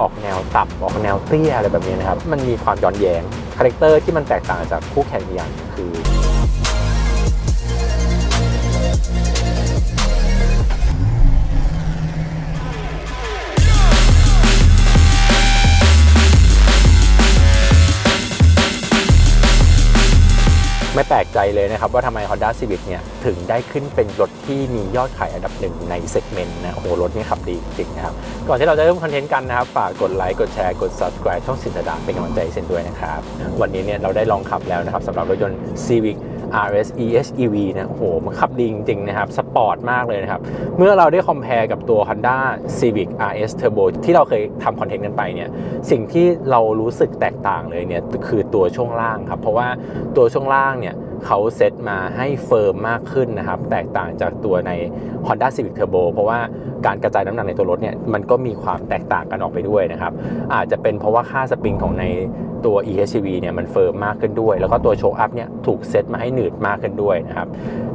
ออกแนวต่ำออกแนวเตี้ยอะไรแบบนี้นะครับ มันมีความย้อนแย้งคาแรคเตอร์ที่มันแตกต่างจากคู่แข่งอีกอย่างหนึ่งคือ ไม่แปลกใจเลยนะครับว่าทำไม Honda Civic เนี่ยถึงได้ขึ้นเป็นรถที่มียอดขายอันดับหนึ่งในเซกเมนต์นะโอ้โหรถนี่ขับดีจริงนะครับ ก่อนที่เราจะเริ่มคอนเทนต์กันนะครับ ฝากกดไลค์กดแชร์กด subscribe ช่องสินดาเป็นกำลังใจให้เซนด้วยนะครับ วันนี้เนี่ยเราได้ลองขับแล้วนะครับสำหรับรถยนต์ Civic RS EHEV นะโอ้โหมันขับดีจริงๆนะครับ สปอร์ตมากเลยนะครับ เมื่อเราได้คอมเพลกับตัว Honda Civic RS Turbo ที่เราเคยทำคอนเทนต์กันไปเนี่ยสิ่งที่เรารู้สึกแตกต่างเลยเนี่ยคือตัวช่วงล่างครับ เพราะว่าตัวช่วงล่างเนี่ย เขาเซตมาให้เฟิร์มมากขึ้นนะครับ แตกต่างจากตัวใน Honda Civic Turbo เพราะว่าการกระจายน้ำหนักในตัวรถเนี่ยมันก็มีความแตกต่างกันออกไปด้วยนะครับ อาจจะเป็นเพราะว่าค่าสปริงของในตัว EHEV เนี่ยมันเฟิร์มมากขึ้นด้วย แล้วก็ตัวโชคอัพเนี่ยถูกเซตมาให้หนืดมากขึ้นด้วยนะครับ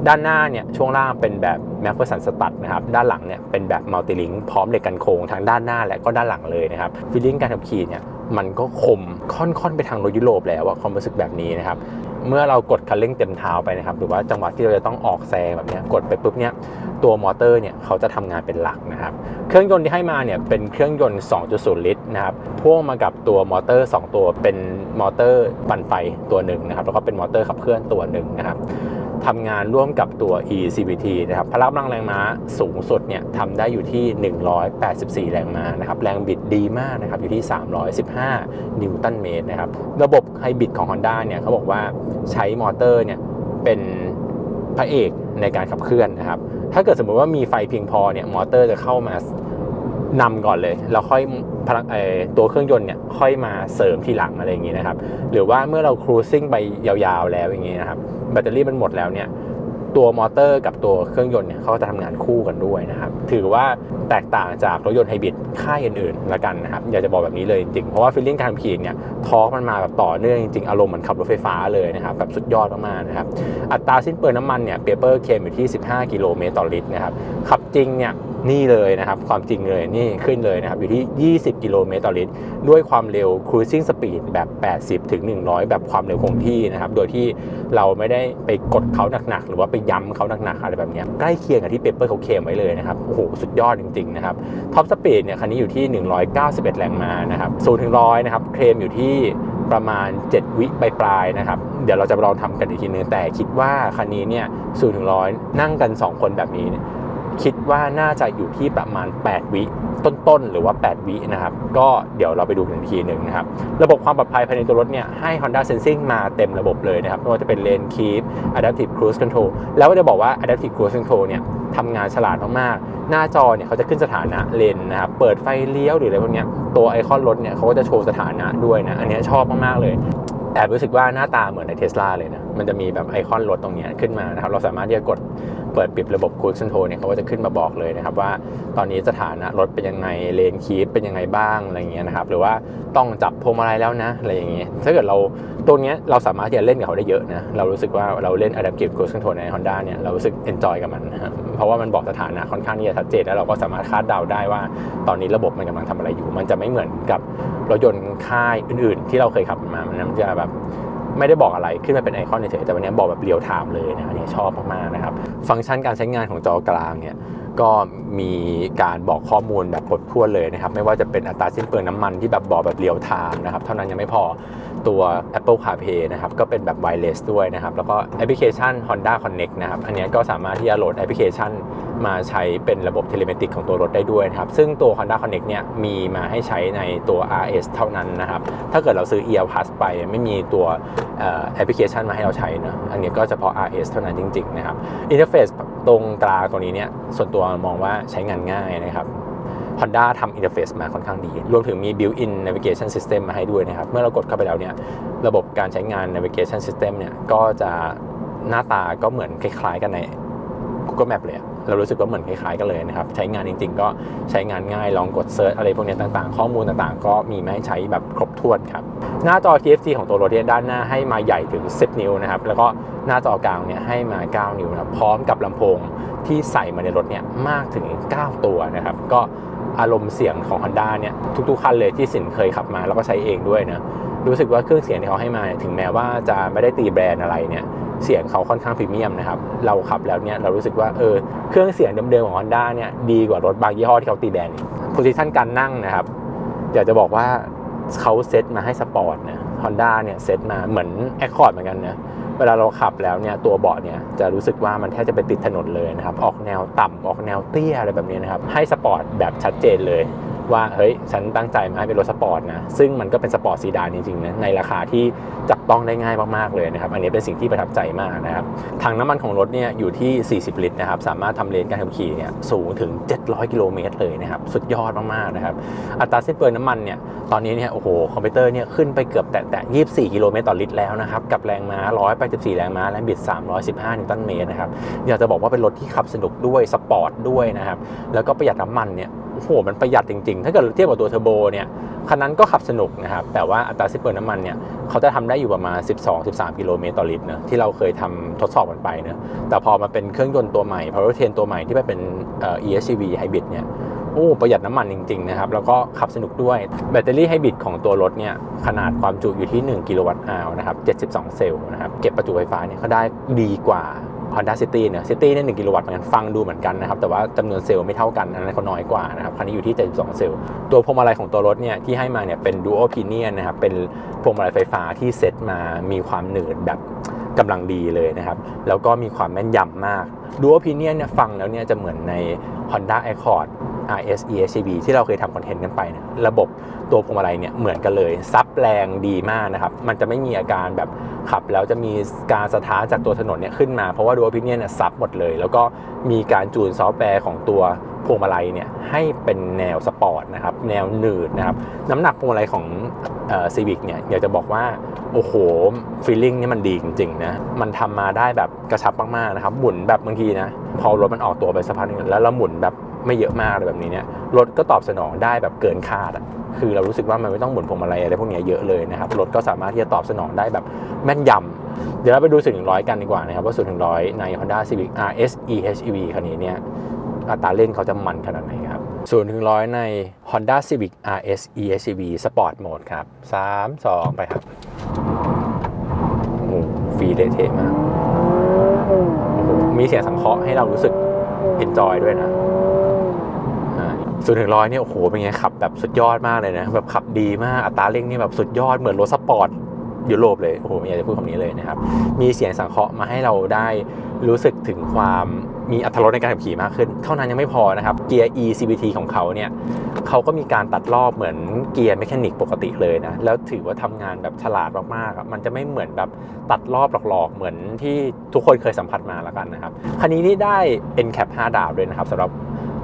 ด้านหน้าเนี่ยช่วงล่างเป็นแบบ m a c p h e r s o n สตัดนะครับ ด้านหลังเนี่ยเป็นแบบมัลติลิงพร้อมเหล็กกันโค้งทั้งด้านหน้าและก็ด้านหลังเลยนะครับฟีลลิ่งการขับขี่เนี่ย มันก็คมค่อนๆไปทางรถยุโรปแล้วอะความรู้สึกแบบนี้นะครับ เมื่อเรากดคันเร่งเต็มเท้าไปนะครับ หรือว่าจังหวะที่เราจะต้องออกแซงแบบนี้กดไปปุ๊บเนี่ยตัวมอเตอร์เนี่ยเขาจะทำงานเป็นหลักนะครับ เครื่องยนต์ที่ให้มาเนี่ยเป็นเครื่องยนต์ 2.0 ลิตรนะครับพ่วงมากับตัวมอเตอร์ 2 ตัวเป็นมอเตอร์ปั่นไฟตัวหนึ่งนะครับแล้วก็เป็นมอเตอร์ขับเคลื่อนตัวหนึ่งนะครับ ทำงานร่วมกับตัว eCVT นะครับพละกำลังแรงม้าสูงสุดเนี่ยทำได้อยู่ที่ 184 แรงม้านะครับแรงบิดดีมากนะครับอยู่ที่ 315 นิวตันเมตรนะครับระบบไฮบริดของ Honda เนี่ยเขาบอกว่าใช้มอเตอร์เนี่ยเป็นพระเอกในการขับเคลื่อนนะครับถ้าเกิดสมมติว่ามีไฟเพียงพอเนี่ยมอเตอร์จะเข้ามา นำก่อนเลยแล้วค่อยพลังตัวเครื่องยนต์เนี่ยค่อยมาเสริมทีหลังอะไรอย่างงี้นะครับ หรือว่าเมื่อเราครูซิ่งไปยาวๆแล้วอย่างงี้นะครับแบตเตอรี่มันหมดแล้วเนี่ยตัวมอเตอร์กับตัวเครื่องยนต์เนี่ยเขาก็จะทำงานคู่กันด้วยนะครับ ถือว่าแตกต่างจากรถยนต์ไฮบริดค่ายอื่นๆละกันนะครับ อยากจะบอกแบบนี้เลยจริงๆ เพราะว่าฟีลลิ่งการขี่เนี่ยทอร์มันมาแบบต่อเนื่องจริงๆ อารมณ์เหมือนขับรถไฟฟ้าเลยนะครับ แบบสุดยอดมากๆนะครับ อัตราสิ้นเปลืองน้ำมันเนี่ยเปเปอร์เคมอยู่ที่ 15 กิโลเมตรต่อลิตรนะครับ ขับจริงเนี่ย นี่เลยนะครับ ความจริงเลยนี่ขึ้นเลยนะครับ อยู่ที่ 20 กิโลเมตรต่อลิตร ด้วยความเร็ว cruising speed แบบ 80 ถึง 100 แบบความเร็วคงที่นะครับ โดยที่เราไม่ได้ไปกดเขาหนักๆ หรือว่าไปย้ำเขาหนักๆ อะไรแบบนี้ใกล้เคียงกับที่เปเปอร์เขาเคลมไว้เลยนะครับ โอ้โห สุดยอดจริง ๆ นะครับท็อปสปีดเนี่ยคันนี้อยู่ที่ 191 แรงม้านะครับ0ถึง100 นะครับ เคลมอยู่ที่ประมาณ 7 วิปลายๆนะครับ เดี๋ยวเราจะลองทำกันอีกทีนึงแต่คิดว่าคันนี้เนี่ย0ถึง100 นั่งกัน 2 คนแบบนี้ คิดว่าน่าจะอยู่ที่ประมาณ 8 วิต้นๆ หรือว่า 8 วินะครับ ก็เดี๋ยวเราไปดูกันอีกทีหนึ่งนะครับ ระบบความปลอดภัยภายในตัวรถเนี่ยให้ Honda Sensing มาเต็มระบบเลยนะครับไม่ว่าจะเป็น Lane Keep Adaptive Cruise Control แล้วก็จะบอกว่า Adaptive Cruise Control เนี่ยทำงานฉลาดมากๆ หน้าจอเนี่ยเขาจะขึ้นสถานะเลนนะครับ เปิดไฟเลี้ยวหรืออะไรพวกเนี้ยตัวไอคอนรถเนี่ยเขาก็จะโชว์สถานะด้วยนะ อันนี้ชอบมากๆเลย แอบรู้สึกว่าหน้าตาเหมือนในเทสลาเลยนะ มันจะมีแบบไอคอนรถตรงนี้ขึ้นมานะครับ เราสามารถที่จะกดเปิดปิดระบบ Cruise Control เนี่ยเขาก็จะขึ้นมาบอกเลยนะครับ ว่าตอนนี้สถานะรถเป็นยังไงเลนคีปเป็นยังไงบ้างอะไรเงี้ยนะครับ หรือว่าต้องจับพวงมาลัยแล้วนะอะไรอย่างเงี้ยถ้าเกิดเราตัวเนี้ยเราสามารถที่จะเล่นกับเขาได้เยอะนะ เรารู้สึกว่าเราเล่น Adaptive Cruise Control ใน Honda เนี่ยเรารู้สึก enjoy กับมันนะครับ เพราะว่ามันบอกสถานะค่อนข้างที่จะชัดเจนแล้วเราก็สามารถคาดเดาได้ว่า ตอนนี้ระบบมันกำลังทำอะไรอยู่ มันจะไม่เหมือนกับรถยนต์ค่ายอื่น ๆ ที่เราเคยขับมา มันจะแบบไม่ได้บอกอะไรขึ้นมาเป็นไอคอนเฉยๆแต่วันนี้บอกแบบเรียลไทม์เลยนะอันนี้ชอบมากๆนะครับ ฟังก์ชันการใช้งานของจอกลางเนี่ยก็มีการบอกข้อมูลแบบครบถ้วนเลยนะครับ ไม่ว่าจะเป็นอัตราสิ้นเปลืองน้ำมันที่แบบบอกแบบเรียลไทม์นะครับ เท่านั้นยังไม่พอ ตัว Apple CarPlay นะครับก็เป็นแบบ wireless ด้วยนะครับ แล้วก็แอปพลิเคชัน Honda Connect นะครับ อันนี้ก็สามารถที่จะโหลดแอปพลิเคชันมาใช้เป็นระบบเทเลเมติกของตัวรถได้ด้วยนะครับ ซึ่งตัว Honda Connect เนี่ยมีมาให้ใช้ในตัว RS เท่านั้นนะครับ ถ้าเกิดเราซื้อ EL Plus ไปไม่มีตัวแอปพลิเคชันมาให้เราใช้นะอันนี้ก็เฉพาะ RS เท่านั้นจริง ๆ นะครับอินเทอร์เฟซตรงกลาตรงนี้เนี่ยส่วนตัวมองว่าใช้งานง่ายนะครับ Honda ทำอินเทอร์เฟซมาค่อนข้างดี รวมถึงมี built-in navigation system มาให้ด้วยนะครับ เมื่อเรากดเข้าไปแล้วเนี่ย ระบบการใช้งาน navigation system เนี่ย ก็จะหน้าตาก็เหมือนคล้ายๆกันใน Google Map เลย เรารู้สึกว่าเหมือนคล้ายๆกันเลยนะครับ ใช้งานจริงๆ ก็ใช้งานง่าย ลองกดเซิร์ชอะไรพวกนี้ต่างๆ ข้อมูลต่างๆ ก็มีมาให้ใช้แบบครบถ้วนครับ หน้าจอ TFT ของตัวรถเนี่ยด้านหน้าให้มาใหญ่ถึง 10 นิ้วนะครับ แล้วก็หน้าจอกลางเนี่ยให้มา 9 นิ้วนะครับ พร้อมกับลำโพงที่ใส่มาในรถเนี่ยมากถึง 9 ตัวนะครับ ก็ อารมณ์เสียงของ Honda เนี่ยทุกๆคันเลยที่สินเคยขับมาแล้วก็ใช้เองด้วยนะรู้สึกว่าเครื่องเสียงที่เขาให้มาถึงแม้ว่าจะไม่ได้ตีแบรนด์อะไรเนี่ยเสียงเขาค่อนข้างพรีเมียมนะครับ เราขับแล้วเนี่ยเรารู้สึกว่าเออเครื่องเสียงเดิมๆของ Honda เนี่ยดีกว่ารถบางยี่ห้อที่เขาตีแบรนด์โพซิชันการนั่งนะครับอยากจะบอกว่าเขาเซตมาให้สปอร์ตนะฮอนด้าเนี่ยเซตมาเหมือนแอคคอร์ดเหมือนกันนะ เวลาเราขับแล้วเนี่ยตัวเบาะเนี่ยจะรู้สึกว่ามันแทบจะไปติดถนนเลยนะครับ ออกแนวต่ำออกแนวเตี้ยอะไรแบบนี้นะครับ ให้สปอร์ตแบบชัดเจนเลย ว่าเฮ้ยฉันตั้งใจมาให้เป็นรถสปอร์ตนะซึ่งมันก็เป็นสปอร์ตซีดานจริงๆนะในราคาที่จับต้องได้ง่ายมากๆเลยนะครับอันนี้เป็นสิ่งที่ประทับใจมากนะครับถังน้ำมันของรถเนี่ยอยู่ที่ 40 ลิตรนะครับสามารถทำเลนการขับขี่เนี่ยสูงถึง 700 กิโลเมตรเลยนะครับสุดยอดมากๆนะครับอัตราสิ้นเปลืองน้ำมันเนี่ยตอนนี้เนี่ยโอ้โหคอมพิวเตอร์เนี่ยขึ้นไปเกือบแตะแตะ24 กิโลเมตรต่อลิตรแล้วนะครับกับแรงม้า 184 แรงม้าแรงบิด 315 นิวตันเมตรนะครับอยากจะบอกว่าเป็นรถที่ขับสนุกด้วยสปอร์ตด้วยนะครับแล้วก็ประหยัดน้ำมันเนี่ย โอ้โหมันประหยัดจริง ๆ ถ้าเกิดเทียบกับตัวเทอร์โบเนี่ยคันนั้นก็ขับสนุกนะครับ แต่ว่าอัตราสิ้นเปลืองน้ำมันเนี่ยเขาจะทำได้อยู่ประมาณ 12-13 กิโลเมตรต่อลิตรเนะที่เราเคยทำทดสอบกันไปเนะแต่พอมาเป็นเครื่องยนต์ตัวใหม่ powertrain ตัวใหม่ที่ไปเป็นเอ่อ EHEV hybrid เนี่ยโอ้ประหยัดน้ำมันจริง ๆ นะครับ แล้วก็ขับสนุกด้วยแบตเตอรี่ไฮบริดของตัวรถเนี่ยขนาดความจุอยู่ที่ 1 กิโลวัตต์อาวนะครับ 72 เซลล์นะครับ เก็บประจุไฟฟ้าเนี่ยเขาได้ดีกว่า Honda City เนี่ย City เนี่ย1กิโลวัตต์เหมือนกันฟังดูเหมือนกันนะครับ แต่ว่าจำนวนเซลล์ไม่เท่ากัน อันนั้นเขาน้อยกว่านะครับ คันนี้อยู่ที่ 72 เซลล์ ตัวพวงมาลัยของตัวรถเนี่ยที่ให้มาเนี่ยเป็น Dual Pinion นะครับ เป็นพวงมาลัยไฟฟ้าที่เซ็ตมามีความหนืดแบบกำลังดีเลยนะครับ แล้วก็มีความแม่นยำมาก Dual Pinion เนี่ยฟังแล้วเนี่ยจะเหมือนใน Honda Accord RS EHEV ที่เราเคยทำคอนเทนต์กันไปเนี่ยระบบตัวพวงมาลัยเนี่ยเหมือนกันเลย ซับแรงดีมากนะครับ มันจะไม่มีอาการแบบขับ แล้วจะมีการสะท้าจากตัวถนนเนี่ยขึ้นมา เพราะว่าดูว่าพิเนียเนี่ยซับหมดเลย แล้วก็มีการจูนซอฟต์แวร์ของตัวพวงมาลัยเนี่ยให้เป็นแนวสปอร์ตนะครับแนวหนืดนะครับน้ำหนักพวงมาลัยของซีวิกเนี่ยอยากจะบอกว่า โอ้โหฟีลลิ่งนี่มันดีจริงๆนะมันทำมาได้แบบกระชับมากๆนะครับหมุนแบบบางทีนะพอรถมันออกตัวไปสักพักนึงแล้วเราหมุนแบบ ไม่เยอะมากอะไรแบบนี้เนี่ยรถก็ตอบสนองได้แบบเกินคาดอะคือเรารู้สึกว่ามันไม่ต้องหมุนพวงมาลัยอะไรพวกนี้เยอะเลยนะครับรถก็สามารถที่จะตอบสนองได้แบบแม่นยำเดี๋ยวเราไปดู0ถึงร้อยกันดีกว่านะครับว่า0ถึงร้อยใน Honda Civic RS EHEV คันนี้เนี่ยอัตราเร่งเขาจะมันขนาดไหนครับ0ถึงร้อยใน Honda Civic RS EHEV Sport Mode ครับ3 2ไปครับโอ้โหฟีเลเทมากมีเสียงสังเคราะห์ให้เรารู้สึก enjoy ด้วยนะ ศูนย์ถึงร้อยเนี่ยโอ้โหเป็นไงขับแบบสุดยอดมากเลยนะแบบขับดีมากอัตราเร่งนี่แบบสุดยอดเหมือนรถสปอร์ตยุโรปเลยโอ้โหอยากจะพูดคำนี้เลยนะครับ มีเสียงสังเคราะห์มาให้เราได้รู้สึกถึงความมีอัตรถรสในการขับขี่มากขึ้น เท่านั้นยังไม่พอนะครับ เกียร์ e CVT ของเขาเนี่ยเขาก็มีการตัดรอบเหมือนเกียร์เมคานิกปกติเลยนะ แล้วถือว่าทำงานแบบฉลาดมากๆ มันจะไม่เหมือนแบบตัดรอบหลอกๆ เหมือนที่ทุกคนเคยสัมผัสมาแล้วกันนะครับ คันนี้นี่ได้ NCAP 5 ดาวด้วยนะครับสำหรับ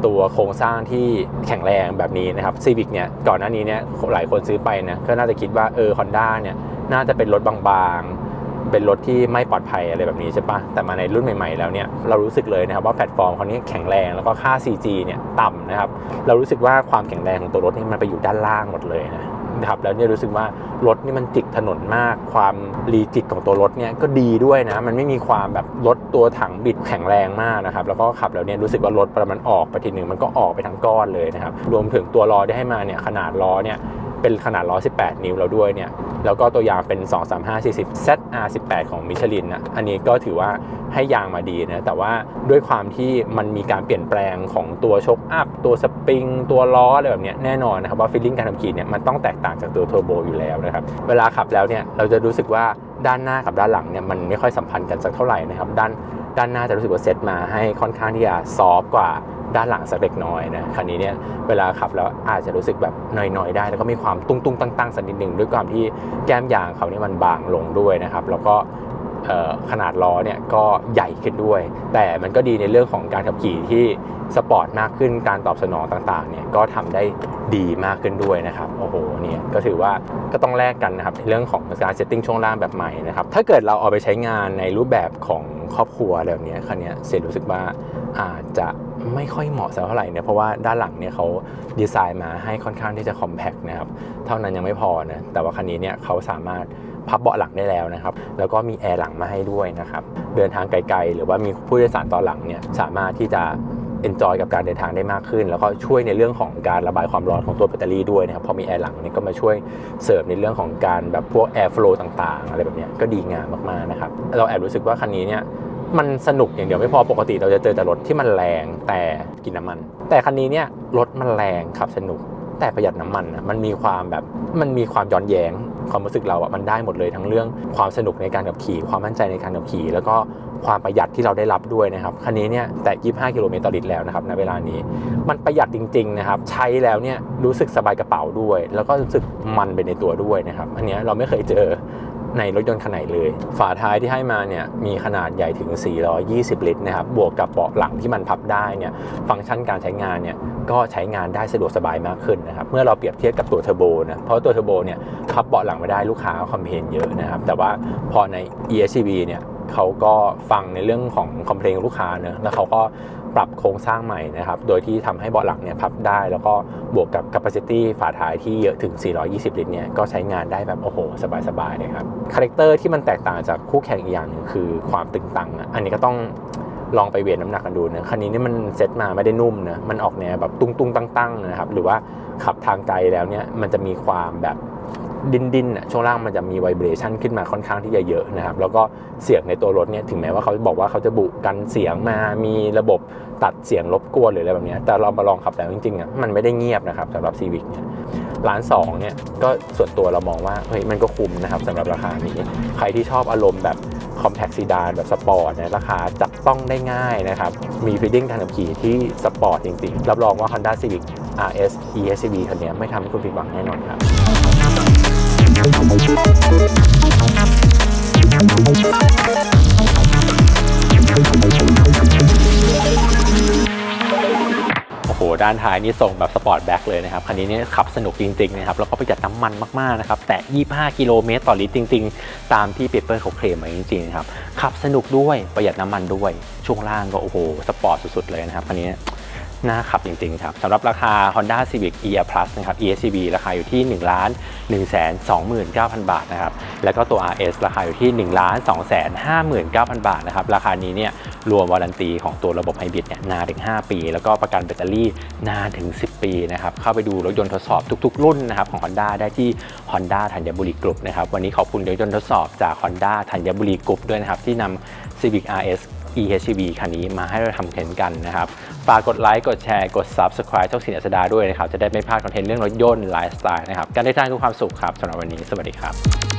ตัวโครงสร้างที่แข็งแรงแบบนี้นะครับ Civic เนี่ยก่อนหน้านี้เนี่ยหลายคนซื้อไปนะก็น่าจะคิดว่าเออ Honda เนี่ยน่าจะเป็นรถบางๆ เป็นรถที่ไม่ปลอดภัยอะไรแบบนี้ใช่ปะแต่มาในรุ่นใหม่ๆแล้วเนี่ยเรารู้สึกเลยนะครับว่าแพลตฟอร์มเขานี้แข็งแรงแล้วก็ค่า CG เนี่ยต่ำนะครับเรารู้สึกว่าความแข็งแรงของตัวรถนี่มันไปอยู่ด้านล่างหมดเลยนะ นะครับแล้วเนี่ยรู้สึกว่ารถนี่มันจิกถนนมาก ความรีจิตของตัวรถเนี่ยก็ดีด้วยนะ มันไม่มีความแบบรถตัวถังบิดแข็งแรงมากนะครับ แล้วก็ขับแล้วเนี่ยรู้สึกว่ารถประมันออกไปทีหนึ่งมันก็ออกไปทั้งก้อนเลยนะครับ รวมถึงตัวล้อที่ให้มาเนี่ยขนาดล้อเนี่ย เป็นขนาดล้อ 18 นิ้วแล้วด้วยเนี่ย แล้วก็ตัวยางเป็น 2 3 5 40 ZR18 ของมิชลินนะ อันนี้ก็ถือว่าให้ยางมาดีนะ แต่ว่าด้วยความที่มันมีการเปลี่ยนแปลงของตัวชกอัพ ตัวสปริง ตัวล้ออะไรแบบนี้แน่นอนนะครับว่าฟีลลิ่งการขับขี่เนี่ยมันต้องแตกต่างจากตัวเทอร์โบอยู่แล้วนะครับ เวลาขับแล้วเนี่ยเราจะรู้สึกว่าด้านหน้ากับด้านหลังเนี่ยมันไม่ค่อยสัมพันธ์กันสักเท่าไหร่นะครับ ด้านด้านหน้าจะรู้สึกว่าเซตมาให้ค่อนข้างที่จะซอฟกว่า ด้านหลังสักเล็กน้อยนะคันนี้เนี่ยเวลาขับแล้วอาจจะรู้สึกแบบหน่อยๆได้ แล้วก็มีความตุ้งตุ้งตั้งตั้งสักนิดหนึ่งด้วยความที่แก้มยางเขานี่มันบางลงด้วยนะครับ แล้วก็ ขนาดล้อเนี่ยก็ใหญ่ขึ้นด้วย แต่มันก็ดีในเรื่องของการขับขี่ที่สปอร์ตมากขึ้นการตอบสนองต่างๆเนี่ยก็ทำได้ดีมากขึ้นด้วยนะครับโอ้โหเนี่ยก็ถือว่าก็ต้องแลกกันนะครับในเรื่องของการเซตติ้งช่วงล่างแบบใหม่นะครับถ้าเกิดเราเอาไปใช้งานในรูปแบบของครอบครัวแบบเนี้ยคันนี้ยเซนรู้สึกว่าอาจจะไม่ค่อยเหมาะสักเท่าไหร่เนี่ยเพราะว่าด้านหลังเนี่ยเขาดีไซน์มาให้ค่อนข้างที่จะคอมแพคนะครับเท่านั้นยังไม่พอนะแต่ว่าคันนี้เนี่ยเขาสามารถ พับเบาะหลังได้แล้วนะครับ แล้วก็มีแอร์หลังมาให้ด้วยนะครับ เดินทางไกลๆ หรือว่ามีผู้โดยสารตอนหลังเนี่ยสามารถที่จะ enjoy กับการเดินทางได้มากขึ้น แล้วก็ช่วยในเรื่องของการระบายความร้อนของตัวแบตเตอรี่ด้วยนะครับพอมีแอร์หลังเนี่ยก็มาช่วยเสริมในเรื่องของการแบบพวก air flow ต่างๆ อะไรแบบนี้ก็ดีงามมากๆนะครับเราแอบรู้สึกว่าคันนี้เนี่ยมันสนุกอย่างเดียวไม่พอปกติเราจะเจอแต่รถที่มันแรงแต่กินน้ำมัน แต่คันนี้เนี่ยรถมันแรงขับสนุก แต่ประหยัดน้ำมันนะมันมีความแบบมันมีความย้อนแย้ง ความรู้สึกเราอะมันได้หมดเลยทั้งเรื่องความสนุกในการขับขี่ ความมั่นใจในการขับขี่ แล้วก็ความประหยัดที่เราได้รับด้วยนะครับคันนี้เนี่ยแต่ 25 กิโลเมตรต่อลิตรแล้วนะครับณเวลานี้ มันประหยัดจริง ๆ นะครับ ใช้แล้วเนี่ยรู้สึกสบายกระเป๋าด้วย แล้วก็รู้สึกมันไปในตัวด้วยนะครับอันนี้เราไม่เคยเจอ ในรถยนต์คันไหนเลย ฝาท้ายที่ให้มาเนี่ยมีขนาดใหญ่ถึง 420 ลิตรนะครับบวกกับเบาะหลังที่มันพับได้เนี่ยฟังก์ชันการใช้งานเนี่ยก็ใช้งานได้สะดวกสบายมากขึ้นนะครับเมื่อเราเปรียบเทียบกับตัวเทอร์โบนะเพราะตัวเทอร์โบเนี่ยพับเบาะหลังไม่ได้ลูกค้าคอมเพลนเยอะนะครับแต่ว่าพอใน ESCV เนี่ยเขาก็ฟังในเรื่องของคอมเพลนของลูกค้าเนอะแล้วเขาก็ ปรับโครงสร้างใหม่นะครับ โดยที่ทำให้เบาะหลังเนี่ยพับได้ แล้วก็บวกกับ capacity ฝาท้ายที่เยอะถึง 420 ลิตรเนี่ยก็ใช้งานได้แบบโอ้โห สบายๆเลยครับ คาแรคเตอร์ที่มันแตกต่างจากคู่แข่งอีกอย่างหนึงคือความตึงตังอะอันนี้ก็ต้องลองไปเวทน้ำหนักกันดูนะคันนี้นี่มันเซ็ตมาไม่ได้นุ่มนะ มันออกแนวแบบตุ้งตุ้งตั้งตั้งๆนะครับ หรือว่าขับทางไกลแล้วเนี่ยมันจะมีความแบบ ดินดินๆอะช่วงล่างมันจะมีไวเบรชันขึ้นมาค่อนข้างที่จะเยอะนะครับ แล้วก็เสียงในตัวรถเนี่ยถึงแม้ว่าเขาบอกว่าเขาจะบุกันเสียงมา มีระบบตัดเสียงรบกวนหรืออะไรแบบนี้แต่เรามาลองขับแล้วจริงๆอะมันไม่ได้เงียบนะครับสำหรับ Civic เนี่ยล้านสองเนี่ยก็ส่วนตัวเรามองว่าเฮ้ยมันก็คุ้มนะครับสำหรับราคานี้ ใครที่ชอบอารมณ์แบบ compact sedan แบบสปอร์ตเนี่ยราคาจับต้องได้ง่ายนะครับ มีฟีดดิ้งทางขับขี่ที่สปอร์ตจริงๆ รับรองว่า Honda Civic RS E S V คันนี้ไม่ทำให้คุณผิดหวังแน่นอนครับ โอ้โห ด้านท้ายนี่ส่งแบบสปอร์ตแบ็คเลยนะครับ คันนี้เนี่ยขับสนุกจริงๆนะครับ แล้วก็ประหยัดน้ำมันมากๆนะครับ แต่ 25 กิโลเมตรต่อลิตรจริง ๆ ตามที่เปเปอร์เขาเคลมมาจริงๆนะครับ ขับสนุกด้วย ประหยัดน้ำมันด้วย ช่วงล่างก็โอ้โห สปอร์ตสุดๆเลยนะครับ คันนี้ น่าขับจริงๆครับสำหรับราคา Honda Civic ER Plus นะครับ ESCV ราคาอยู่ที่ 1 1 2 9 0 0 0 บาทนะครับ แล้วก็ตัว RS ราคาอยู่ที่ 1 2 5 9 0 0 0 บาทนะครับ ราคานี้เนี่ยรวมวารันตีของตัวระบบไฮบริดเนี่ยนานถึง 5 ปี แล้วก็ประกันแบตเตอรี่นานถึง 10 ปีนะครับ เข้าไปดูรถยนต์ทดสอบทุกๆ รุ่นนะครับของ Honda ได้ที่ Honda ธัญบุรีกรุ๊ปนะครับ วันนี้ขอบคุณรถยนต์ทดสอบจาก Honda ธัญบุรีกรุ๊ปด้วยนะครับที่นำ Civic RS EHEV คันนี้มาให้เราทำเทนกันนะครับ ฝากกดไลค์ กดแชร์ กด Subscribe ช่องสินอัสดาด้วยนะครับ จะได้ไม่พลาดคอนเทนต์เรื่องรถยนต์ไลฟ์สไตล์นะครับ การได้ทางคือความสุขครับสำหรับวันนี้ สวัสดีครับ